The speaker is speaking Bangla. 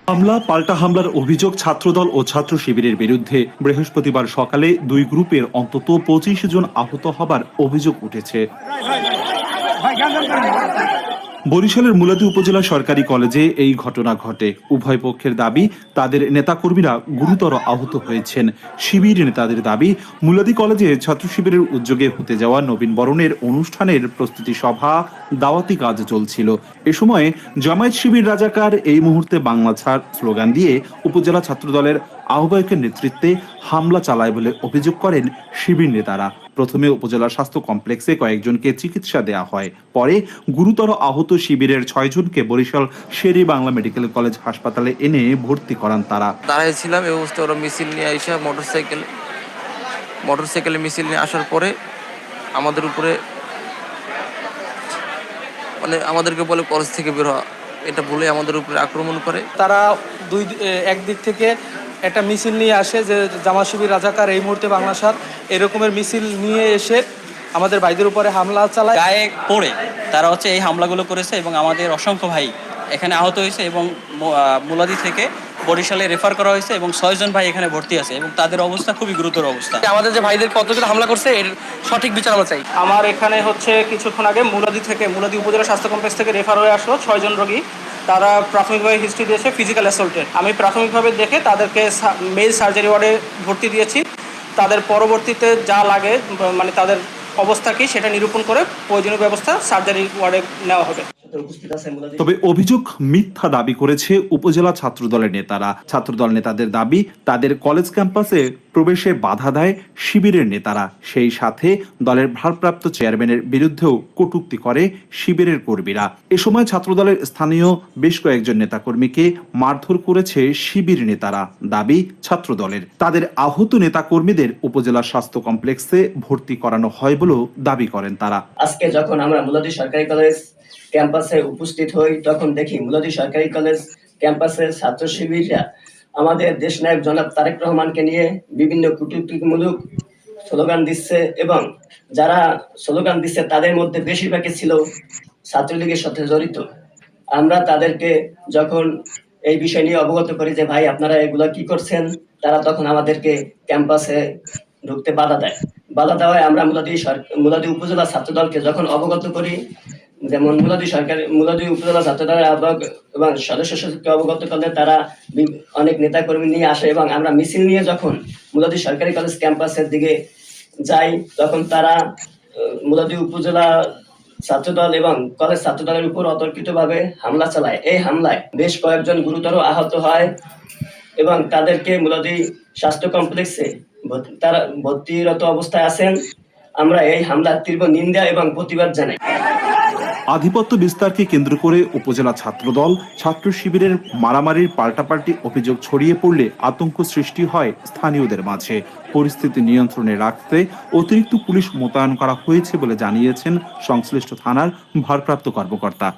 হামলা পাল্টা হামলার অভিযোগ ছাত্রদল ও ছাত্র শিবিরের বিরুদ্ধে বৃহস্পতিবার সকালে দুই গ্রুপের অন্তত পঁচিশ জন আহত হবার অভিযোগ উঠেছে বরিশালের মুলাদি উপজেলা সরকারি কলেজে এই ঘটনা ঘটে। উভয় পক্ষের দাবি, তাদের নেতাকর্মীরা গুরুতর আহত হয়েছেন। শিবির নেতাদের দাবি, মুলাদি কলেজে ছাত্র শিবিরের উদ্যোগে হতে যাওয়া নবীন বরণের অনুষ্ঠানের প্রস্তুতি সভা, দাওয়াতি কাজ চলছিল। এ সময় জামায়াত শিবির রাজাকার এই মুহূর্তে বাংলা ছাড় স্লোগান দিয়ে উপজেলা ছাত্রদলের আহ্বায়কের নেতৃত্বে হামলা চালায় বলে অভিযোগ করেন শিবির নেতারা। প্রথমে উপজেলা স্বাস্থ্য কমপ্লেক্সে কয়েকজনকে চিকিৎসা দেওয়া হয়। পরে গুরুতর আহত শিবিরের ছয়জনকে বরিশাল শেরি বাংলা মেডিকেল কলেজ হাসপাতালে এনে ভর্তি করান তারা। দাঁড়াইছিলাম এই অবস্থায় ওরা মিছিল নিয়ে আইসা মোটর সাইকেল মোটর সাইকেলে মিছিল নিয়ে আসার পরে আমাদের উপরে মানে আমাদেরকে বলে কলেজ থেকে বের হওয়া। এটা বলে আমাদের উপরে আক্রমণ করে। তারা দুই একদিক থেকে একটা মিছিল নিয়ে আসে যে জামা শিবির রাজাকার এই মুহূর্তে বাংলাসার এরকমের মিছিল নিয়ে এসে আমাদের ভাইদের উপরে হামলা চালায়। গায়ে পড়ে তারা হচ্ছে এই হামলাগুলো করেছে এবং আমাদের অসংখ্য ভাই এখানে আহত হয়েছে এবং মুলাদি থেকে বরিশালে রেফার করা হয়েছে এবং ছয়জন ভাই এখানে ভর্তি আছে এবং তাদের অবস্থা খুবই গুরুতর অবস্থা। আমাদের যে ভাইদের কতজন হামলা করছে এর সঠিক বিচার আমরা চাই। আমার এখানে হচ্ছে কিছুক্ষণ আগে মুলাদি থেকে মুলাদি উপজেলা স্বাস্থ্য কমপ্লেক্স থেকে রেফার হয়ে আসলো ছয়জন রোগী। তারা প্রাথমিকভাবে হিস্ট্রি দিয়েছে ফিজিক্যাল অ্যাসল্টের আমি প্রাথমিকভাবে দেখে তাদেরকে মেল সার্জারি ওয়ার্ডে ভর্তি দিয়েছি। তাদের পরবর্তীতে যা লাগে মানে তাদের অবস্থা কী সেটা নিরূপণ করে প্রয়োজনীয় ব্যবস্থা সার্জারি ওয়ার্ডে নেওয়া হবে। তবে অভিযোগ মিথ্যা দাবি করেছে উপজেলা ছাত্রদলের নেতারা। ছাত্রদল নেতাদের দাবি তাদের কলেজ ক্যাম্পাসে প্রবেশে বাধা দেয় শিবিরের নেতারা। সেই সাথে দলের ভারপ্রাপ্ত চেয়ারম্যানের বিরুদ্ধেও কটুক্তি করে শিবিরের কর্মীরা। এ সময় ছাত্রদলের স্থানীয় বেশ কয়েকজন নেতাকর্মীকে মারধর করেছে শিবির নেতারা দাবি ছাত্রদলের। তাদের আহত নেতাকর্মীদের উপজেলা স্বাস্থ্য কমপ্লেক্সে ভর্তি করানো হয় বলেও দাবি করেন তারা। আজকে যখন আমরা মুলাদি সরকারি কলেজ ক্যাম্পাসে উপস্থিত হই, তখন দেখি মুলাদি সরকারি কলেজ ক্যাম্পাসের ছাত্র শিবিররা আমাদের দেশ নায়ক জনাব তারেক রহমানকে নিয়ে বিভিন্ন কূটনীতিমূলক স্লোগান দিচ্ছে এবং যারা স্লোগান দিচ্ছে তাদের মধ্যে বেশিরভাগই ছিল ছাত্রলীগের সাথে জড়িত। আমরা তাদেরকে যখন এই বিষয় নিয়ে অবগত করি যে, ভাই, আপনারা এগুলো কি করছেন? তারা তখন আমাদেরকে ক্যাম্পাসে ঢুকতে বাধা দেয়। বাধা দেওয়ায় আমরা মুলাদি মুলাদি উপজেলা ছাত্র দলকে যখন অবগত করি যেমন মুলাদি সরকারি, মুলাদি উপজেলা ছাত্র দলের আহ্বায়ক এবং সদস্য সচিবকে অবগত করলে তারা অনেক নেতাকর্মী নিয়ে আসে এবং আমরা মিছিল নিয়ে যখন মুলাদি সরকারি কলেজ ক্যাম্পাসের দিকে যাই, তখন তারা মুলাদি উপজেলা ছাত্রদল এবং কলেজ ছাত্রদলের উপর অতর্কিতভাবে হামলা চালায়। এই হামলায় বেশ কয়েকজন গুরুতর আহত হয় এবং তাদেরকে মুলাদি স্বাস্থ্য কমপ্লেক্সে তারা ভর্তিরত অবস্থায় আছেন। আমরা এই হামলার তীব্র নিন্দা এবং প্রতিবাদ জানাই। আধিপত্য বিস্তারকে কেন্দ্র করে উপজেলা ছাত্রদল ছাত্র শিবিরের মারামারির পাল্টাপাল্টি অভিযোগ ছড়িয়ে পড়লে আতঙ্ক সৃষ্টি হয় স্থানীয়দের মাঝে। পরিস্থিতি নিয়ন্ত্রণে রাখতে অতিরিক্ত পুলিশ মোতায়েন করা হয়েছে বলে জানিয়েছেন সংশ্লিষ্ট থানার ভারপ্রাপ্ত কর্মকর্তা।